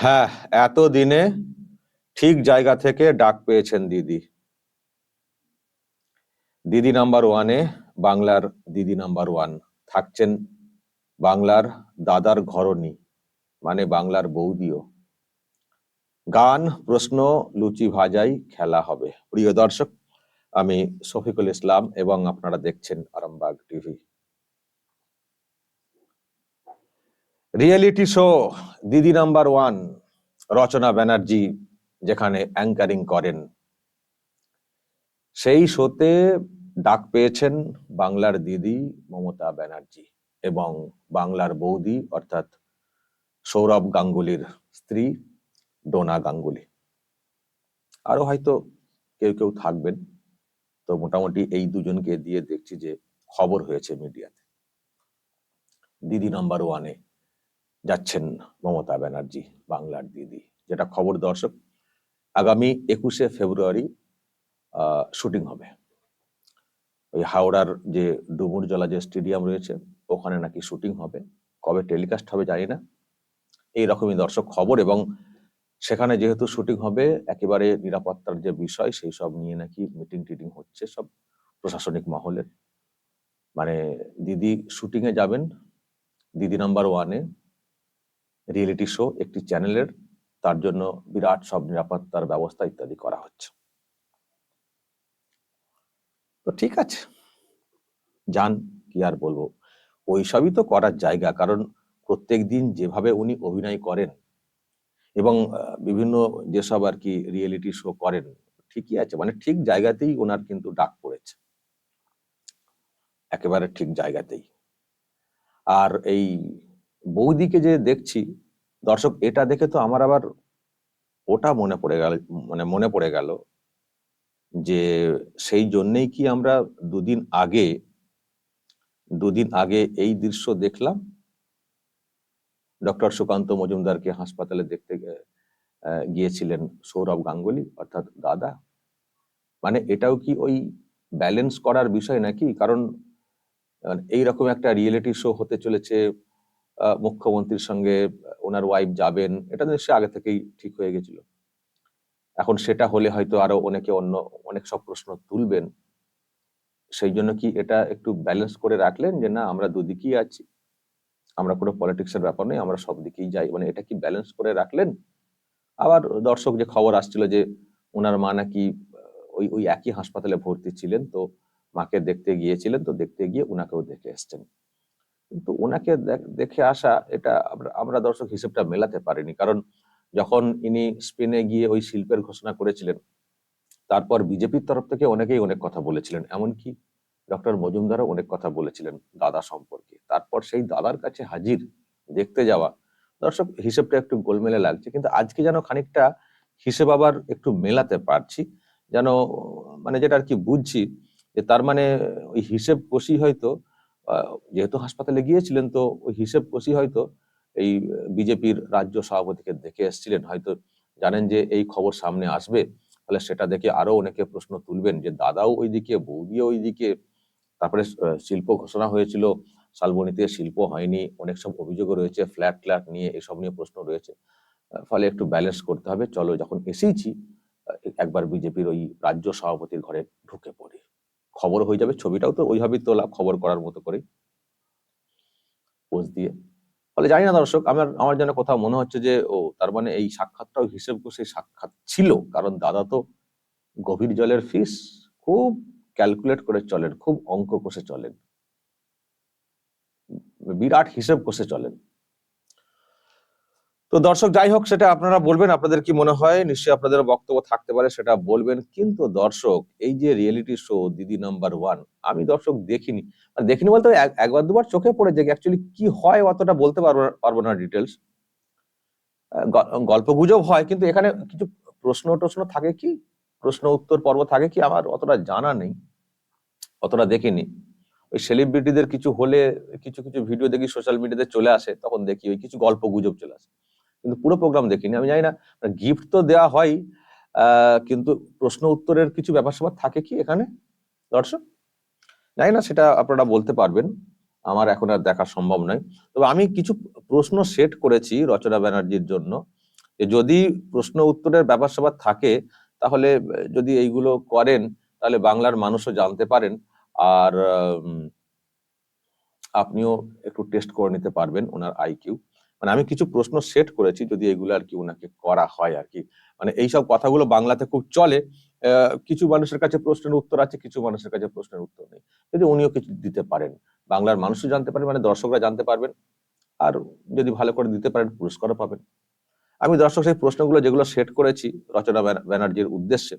হ্যাঁ এত দিনে ঠিক জায়গা থেকে ডাক পেয়েছেন দিদি। দিদি নাম্বার ওয়ানে বাংলার দিদি নাম্বার ওয়ান। থাকছেন বাংলার দাদার ঘরণী মানে বাংলার বৌদিও। গান, প্রশ্ন, লুচি ভাজাই খেলা হবে। প্রিয় দর্শক, আমি শফিকুল ইসলাম এবং আপনারা দেখছেন Arambagh TV. Reality show Didi number one Rachana Banerjee যেখানে অ্যাঙ্কারিং করেন। সেই শোতে ডাক পেয়েছেন বাংলার দিদি মমতা ব্যানার্জি এবং বাংলার বৌদি, অর্থাৎ সৌরভ গাঙ্গুলির স্ত্রী ডোনা গাঙ্গুলি। আরও হয়তো কেউ কেউ থাকবেন, তো মোটামুটি এই দুজনকে দিয়ে দেখছি যে খবর হয়েছে মিডিয়াতে। দিদি নাম্বার ওয়ানে যাচ্ছেন মমতা ব্যানার্জি, বাংলার দিদি। যেটা খবর দর্শক, আগামী একুশে ফেব্রুয়ারি শুটিং হবে। ওই হাওড়ার যে ডুমুরজলা যে স্টেডিয়াম রয়েছে, ওখানে নাকি শুটিং হবে। কবে টেলিকাস্ট হবে জানি না। এই রকমই দর্শক খবর এবং সেখানে যেহেতু শুটিং হবে, একেবারে নিরাপত্তার যে বিষয়, সেই সব নিয়ে নাকি মিটিং টিটিং হচ্ছে সব প্রশাসনিক মহলের। মানে দিদি শুটিংয়ে যাবেন, দিদি নাম্বার ওয়ানে। রিয়েলিটি শো, একটি চ্যানেলের, তার জন্য বিরাট সব নিরাপত্তার ব্যবস্থা ইত্যাদি করা হচ্ছে। তো ঠিক আছে। যান, কি আর বলব? ওইসবই তো করার জায়গা, কারণ প্রত্যেক দিন যেভাবে উনি অভিনয় করেন এবং বিভিন্ন যেসব আর কি রিয়েলিটি শো করেন, ঠিকই আছে। মানে ঠিক জায়গাতেই ওনার কিন্তু ডাক পড়েছে। একেবারে ঠিক জায়গাতেই। আর এই বৌদিকে যে দেখছি, দর্শক, এটা দেখে তো আমার আবার ওটা মনে পড়ে গেল মানে মনে পড়ে গেল যে সেই জন্যেই কি আমরা দুদিন আগে দুদিন আগে এই দৃশ্য দেখলাম? ডক্টর সুকান্ত মজুমদারকে হাসপাতালে দেখতে গিয়েছিলেন সৌরভ গাঙ্গুলি, অর্থাৎ দাদা। মানে এটাও কি ওই ব্যালেন্স করার বিষয় নাকি? কারণ এই রকম একটা রিয়েলিটি শো হতে চলেছে মুখ্যমন্ত্রীর সঙ্গে ওনার ওয়াইফ যাবেন, এটা নিশ্চয়ই আগে থেকেই ঠিক হয়ে গেছিল। এখন সেটা হলে হয়তো আরও অনেকে অন্য, অনেক সব প্রশ্ন তুলবেন। সেই জন্য কি এটা একটু ব্যালেন্স করে রাখলেন যে না, আমরা দুদিকেই আছি। আমরা কোনো পলিটিক্সের ব্যাপার নেই আমরা সব দিকেই যাই। মানে এটা কি ব্যালেন্স করে রাখলেন? আবার দর্শক যে খবর আসছিল যে ওনার মা নাকি ওই ওই একই হাসপাতালে ভর্তি ছিলেন, তো মাকে দেখতে গিয়েছিলেন, তো দেখতে গিয়ে ওনাকেও দেখে এসছেন। কিন্তু ওনাকে দেখ- আসা এটা আমরা দর্শক হিসেবটা মেলাতে পারিনি। কারণ যখন ইনি স্পেনে গিয়ে ওই শিল্পের ঘোষণা করেছিলেন, তারপর বিজেপির তরফ থেকে অনেকেই অনেক কথা বলেছিলেন। এমনকি ডক্টর মজুমদারও অনেক কথা বলেছিলেন দাদা সম্পর্কে। তারপর সেই দাদার কাছে হাজির দেখতে যাওয়া, দর্শক হিসেবটা একটু গোলমেলে লাগছে। কিন্তু আজকে যেন খানিকটা হিসেব আবার একটু মেলাতে পারছি, যেন মানে যেটা আর কি বুঝছি যে তার মানে ওই হিসেব কষি হয়তো যেহেতু হাসপাতালে গিয়েছিলেন, তো ওই হিসেব কষি হয়তো এই বিজেপির রাজ্য সভাপতিকে দেখে এসেছিলেন। হয়তো জানেন যে এই খবর সামনে আসবে, তাহলে সেটা দেখে আরও অনেকে প্রশ্ন তুলবেন যে দাদাও ওইদিকে, বৌদিও ওইদিকে। তারপরে শিল্প ঘোষণা হয়েছিল, শালবনীতে শিল্প হয়নি, অনেক সব অভিযোগও রয়েছে, ফ্ল্যাট ফ্ল্যাট নিয়ে এসব নিয়ে প্রশ্ন রয়েছে। ফলে একটু ব্যালেন্স করতে হবে, চলো যখন এসেইছি একবার বিজেপির ওই রাজ্য সভাপতির ঘরে ঢুকে পড়ি। খবর হয়ে যাবে, ছবিটাও তো ওইভাবেই তোলা খবর করার মতো করে পোজ দিয়ে। ফলে জানি না দর্শক, আমার আমার যেন কোথাও মনে হচ্ছে যে, ও, তার মানে এই সাক্ষাৎটাও হিসেব কষে সাক্ষাৎ ছিল। কারণ দাদা তো গভীর জলের ফিস, খুব ক্যালকুলেট করে চলেন, খুব অঙ্ক কষে চলেন। বিরাট হিসেব কষে চলেন। তো দর্শক, যাই হোক, সেটা আপনারা বলবেন, আপনাদের কি মনে হয়? নিশ্চয়ই আপনাদের বক্তব্য থাকতে পারে, সেটা বলবেন। কিন্তু দর্শক, এই যে reality show Didi number one আমি দর্শক দেখিনি। দেখিনি বলতে এক- একবার দুবার চোখে পড়ে যে অ্যাকচুয়ালি কি হয়, অতটা বলতে পারব পারব না ডিটেলস গল্প গুজব হয়, কিন্তু এখানে কিছু প্রশ্ন টশ্ন থাকে কি? প্রশ্ন, উত্তর, পর্ব থাকে কি? আমার অতটা জানা নেই। অতটা দেখিনি। ওই সেলিব্রিটিদের কিছু হলে, কিছু কিছু ভিডিও দেখি সোশ্যাল মিডিয়াতে চলে আসে, তখন দেখি ওই কিছু গল্প গুজব চলে আসে। কিন্তু পুরো প্রোগ্রাম দেখিনি। আমি জানি না গিফট তো দেওয়া হয় কিন্তু প্রশ্ন উত্তরের কিছু ব্যাপার স্যাপার থাকে কি এখানে? দর্শক? জানি না, সেটা আপনারা বলতে পারবেন। আমার এখন আর দেখা সম্ভব নয়। তবে আমি কিছু প্রশ্ন সেট করেছি রচনা ব্যানার্জির জন্য যদি প্রশ্ন উত্তরের ব্যাপার স্যাপার থাকে, তাহলে যদি এইগুলো করেন, তাহলে বাংলার মানুষও জানতে পারেন। আর আপনিও একটু টেস্ট করে নিতে পারবেন ওনার আইকিউ মানে আমি কিছু প্রশ্ন সেট করেছি যদি এগুলো আর কি ওনাকে করা হয় আর কি। মানে এইসব কথাগুলো বাংলাতে খুব চলে। কিছু মানুষের কাছে প্রশ্নের উত্তর আছে, কিছু মানুষের কাছে প্রশ্নের উত্তর নেই। যদি উনিও কিছু দিতে পারেন, বাংলার মানুষও জানতে পারেন মানে দর্শকরা জানতে পারবেন। আর যদি ভালো করে দিতে পারেন, পুরস্কারও পাবেন। আমি দর্শক, সেই প্রশ্নগুলো যেগুলো সেট করেছি, রচনা ব্যানার্জির উদ্দেশ্যে,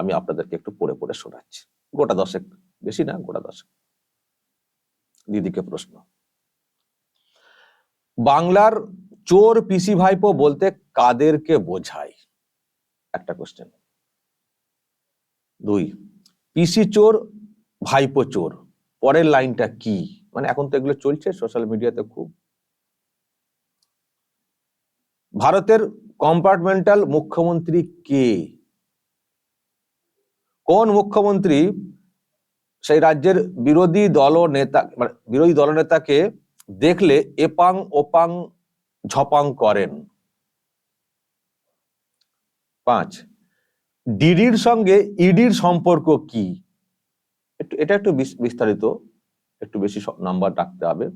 আমি আপনাদেরকে একটু পড়ে পড়ে শোনাচ্ছি। গোটা দশেক, বেশি না, গোটা দশেক। দিদিকে প্রশ্ন। বাংলার চোর পিসি ভাইপো বলতে কাদেরকে বোঝায়? একটা কোশ্চেন দুই, পিসি চোর, ভাইপো চোর, পরের লাইনটা কি? মানে এখন তো এগুলো চলছে সোশ্যাল মিডিয়াতে খুব। ভারতের কম্পার্টমেন্টাল মুখ্যমন্ত্রী কে? কোন মুখ্যমন্ত্রী সেই রাজ্যের বিরোধী দল নেতা মানে বিরোধী দলনেতাকে দেখলে এপাং ওপাং ঝপাং করেন। পাঁচ, ডিডির সঙ্গে ইডির সম্পর্ক কি? একটু, এটা একটু বিস্তারিত, একটু বেশি নাম্বার রাখতে হবে।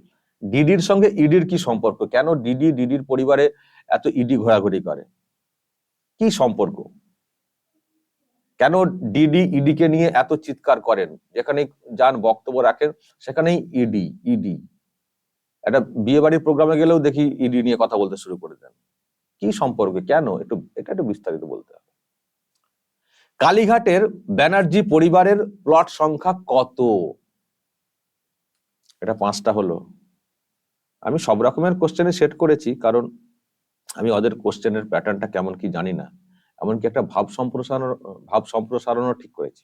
ডিডির সঙ্গে ইডির কি সম্পর্ক? কেন ডিডি, ডিডির পরিবারে এত ইডি ঘোরাঘুরি করে? কি সম্পর্ক? কেন ডিডি ইডিকে নিয়ে এত চিৎকার করেন? যেখানে যান বক্তব্য রাখেন, সেখানেই ইডি ইডি। একটা বিয়ে বাড়ির প্রোগ্রামে গেলেও দেখি ইডি নিয়ে কথা বলতে শুরু করে দেন। কি সম্পর্কে? কেন? একটু, এটা একটু বিস্তারিত বলতে হবে। কালীঘাটের ব্যানার্জি পরিবারের প্লট সংখ্যা কত? এটা পাঁচটা হলো। আমি সব রকমের কোশ্চেনে সেট করেছি, কারণ আমি ওদের কোশ্চেনের প্যাটার্নটা কেমন কি জানি না। এমনকি একটা ভাব সম্প্রসারণ, ভাব সম্প্রসারণও ঠিক করেছি।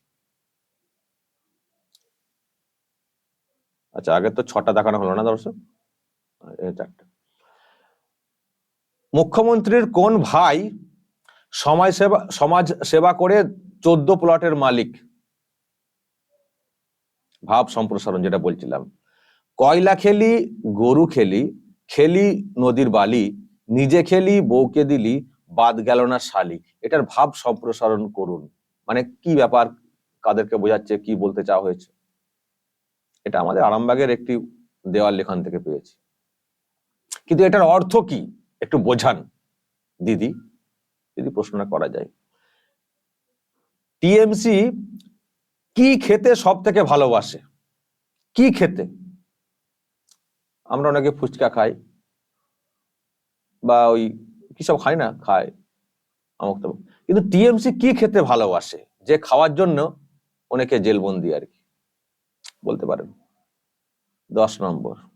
আচ্ছা আগে তো ছটা দেখানো হলো না দর্শক? মুখ্যমন্ত্রীর কোন ভাই সমাজ সেবা সমাজ সেবা করে চোদ্দ প্লটের মালিক? ভাব সম্প্রসারণ যেটা বলছিলাম। কয়লা খেলি, গরু খেলি খেলি নদীর বালি, নিজে খেলি, বউকে দিলি, বাদ গেল না শালি। এটার ভাব সম্প্রসারণ করুন। মানে কি ব্যাপার? কাদেরকে বোঝাচ্ছে, কি বলতে চাওয়া হয়েছে? এটা আমাদের আরামবাগের একটি দেওয়াল লেখান থেকে পেয়েছি। কিন্তু এটার অর্থ কি? একটু বোঝান, দিদি। যদি প্রশ্নটা করা যায়। টিএমসি কি খেতে সব থেকে ভালোবাসে? কি খেতে? আমরা অনেকে ফুচকা খাই বা ওই কি সব খাই না? খায় আমক তামক। কিন্তু টিএমসি কি খেতে ভালোবাসে? যে খাওয়ার জন্য অনেকে জেলবন্দি আর কি। বলতে পারেন। দশ নম্বর।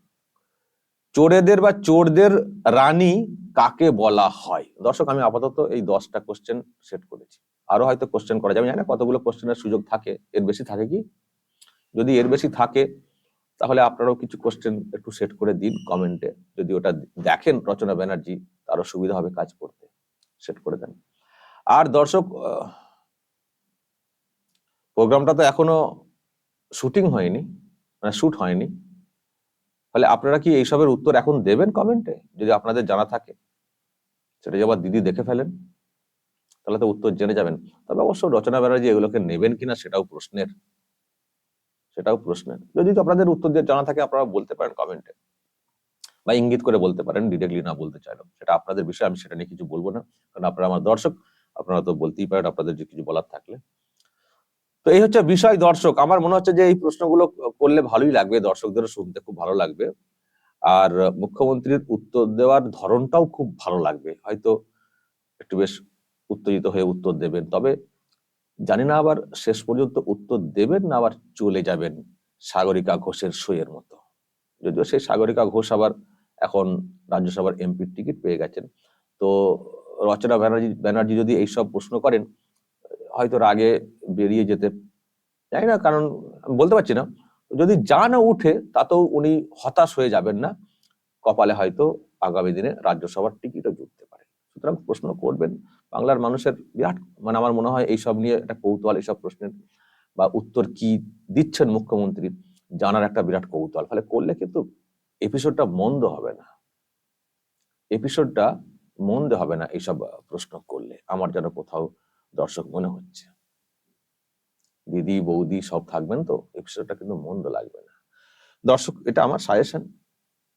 চোরেদের বা চোরদের রানী কাকে বলা হয়? দর্শক, আমি আপাতত এই দশটা কোশ্চেন সেট করেছি। আরও হয়তো কোশ্চেন করা যাবে জানি না কতগুলো কোশ্চেনের সুযোগ থাকে। এর বেশি থাকে কি? যদি এর বেশি থাকে, তাহলে আপনারাও কিছু কোশ্চেন একটু সেট করে দিন কমেন্টে যদি ওটা দেখেন রচনা ব্যানার্জি, তারও সুবিধা হবে কাজ করতে। সেট করে দেন। আর দর্শক প্রোগ্রামটা তো এখনও শুটিং হয়নি মানে শুট হয়নি। ফলে আপনারা কি এইসবের উত্তর এখন দেবেন কমেন্টে যদি আপনাদের জানা থাকে। সেটা যদি আবার দিদি দেখে ফেলেন, তাহলে তো উত্তর জেনে যাবেন। তবে অবশ্য রচনা ব্যানার্জি এগুলোকে নেবেন কিনা সেটাও প্রশ্নের। সেটাও প্রশ্নের। যদি তো আপনাদের উত্তর দিয়ে জানা থাকে, আপনারা বলতে পারেন কমেন্টে বা ইঙ্গিত করে বলতে পারেন ডিরেক্টলি না বলতে চাইলেও। সেটা আপনাদের বিষয়, আমি সেটা নিয়ে কিছু বলব না। কারণ আপনারা আমার দর্শক, আপনারা তো বলতেই পারেন, আপনাদের যে কিছু বলার থাকলে। তো এই হচ্ছে বিষয় দর্শক। আমার মনে হচ্ছে যে এই প্রশ্নগুলো করলে ভালোই লাগবে, দর্শকদেরও শুনতে খুব ভালো লাগবে। আর মুখ্যমন্ত্রীর উত্তর দেওয়ার ধরনটাও খুব ভালো লাগবে। হয়তো একটু বেশ উত্তেজিত হয়ে উত্তর দেবেন, তবে জানি না আবার শেষ পর্যন্ত উত্তর দেবেন না আবার চলে যাবেন সাগরিকা ঘোষের সইয়ের মতো। যদিও সেই সাগরিকা ঘোষ আবার এখন রাজ্যসভার এমপির টিকিট পেয়ে গেছেন। তো রচনা ব্যানার্জি ব্যানার্জি যদি এইসব প্রশ্ন করেন হয়তো রাগে বেরিয়ে যেতে জানি না, কারণ বলতে পারছি না। যদি যা না উঠে, তাতেও উনি হতাশ হয়ে যাবেন না। কপালে হয়তো আগামী দিনে রাজ্যসভার টিকিটও জুটতে পারে। সুতরাং প্রশ্ন করবেন, বাংলার মানুষের বিরাট মানে আমার মনে হয় এইসব নিয়ে একটা কৌতূহল, এইসব প্রশ্নের বা উত্তর কি দিচ্ছেন মুখ্যমন্ত্রী, জানার একটা বিরাট কৌতূহল। ফলে করলে কিন্তু এপিসোডটা মন্দ হবে না। এপিসোডটা মন্দ হবে না এইসব প্রশ্ন করলে। আমার যেন কোথাও দর্শক মনে হচ্ছে। দিদি, বৌদি সব থাকবেন তো? এপিসোডটা কিন্তু মন্দ লাগবে না। দর্শক, এটা আমার সাজেশন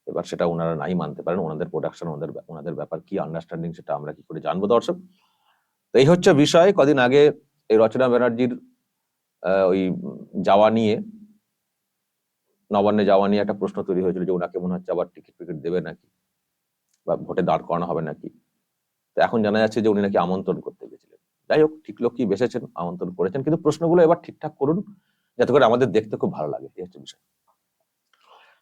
এবার সেটা ওনারা নাই মানতে পারেন। ওনাদের প্রোডাকশন ওনাদের ওনাদের ব্যাপার কি আন্ডারস্ট্যান্ডিং সেটা আমরা কি করে জানব দর্শক? তো এই হচ্ছে বিষয়। কদিন আগে এই রচনা ব্যানার্জির ওই যাওয়া নিয়ে, নবান্নে যাওয়া নিয়ে একটা প্রশ্ন তৈরি হয়েছিল যে ওনাকে মনে হচ্ছে আবার টিকিট ফিকিট দেবে নাকি? বা ভোটে দাঁড় করানো হবে নাকি? তো এখন জানা যাচ্ছে যে উনি নাকি আমন্ত্রণ করতে যাই হোক, ঠিক লোকই বেসেছেন আমন্ত্রণ করেছেন। কিন্তু প্রশ্নগুলো এবার ঠিকঠাক করুন, যাতে করে আমাদের দেখতে খুব ভালো লাগে। এই হচ্ছে বিষয়।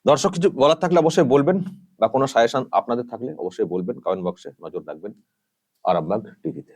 দর্শক, কিছু বলার থাকলে অবশ্যই বলবেন বা কোনো সাজেশন আপনাদের থাকলে অবশ্যই বলবেন। কমেন্ট বক্সে নজর রাখবেন। আরামবাগ টিভিতে